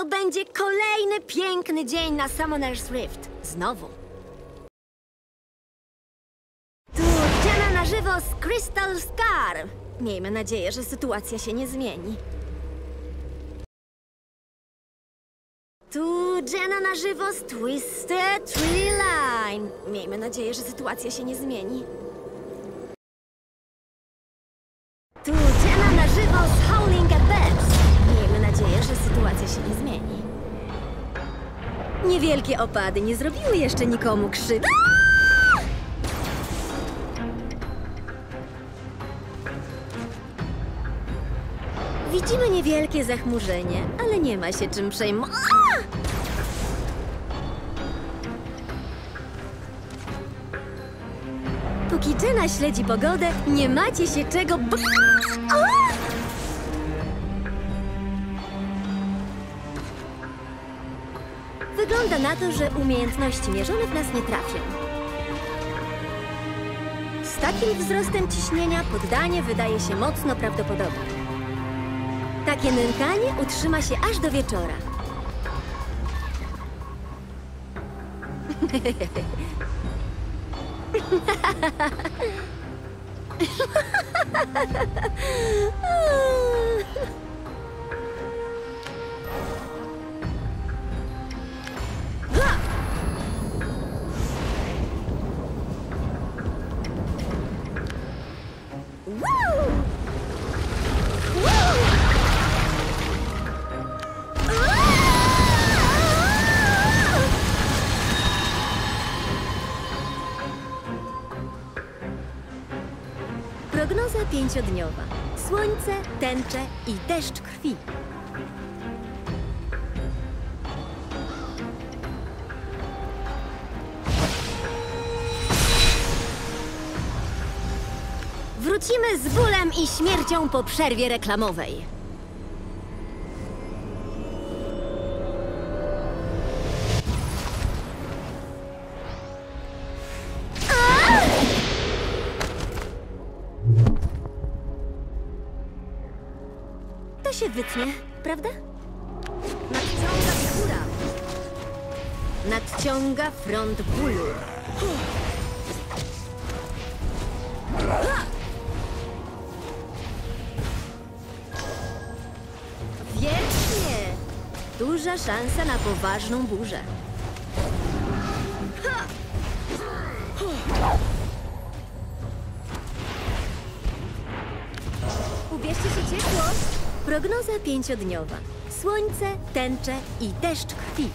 To będzie kolejny piękny dzień na Summoner's Rift. Znowu. Tu Jenna na żywo z Crystal Scar. Miejmy nadzieję, że sytuacja się nie zmieni. Tu Jenna na żywo z Twisted Tree Line. Miejmy nadzieję, że sytuacja się nie zmieni. Tu Jenna na żywo z Howling Niewielkie opady nie zrobiły jeszcze nikomu krzywdy. Widzimy niewielkie zachmurzenie, ale nie ma się czym przejmować. Póki Jenna śledzi pogodę, nie macie się czego b... Wygląda na to, że umiejętności mierzone nas nie trafią. Z takim wzrostem ciśnienia poddanie wydaje się mocno prawdopodobne. Takie nękanie utrzyma się aż do wieczora. Prognoza pięciodniowa. Słońce, tęcze i deszcz krwi. Wrócimy z bólem i śmiercią po przerwie reklamowej. To się wytnie, prawda? Nadciąga wichura. Nadciąga front bólu. Wiecznie! Duża szansa na poważną burzę. Ubierzcie się ciepło. Prognoza pięciodniowa. Słońce, tęcze i deszcz krwi.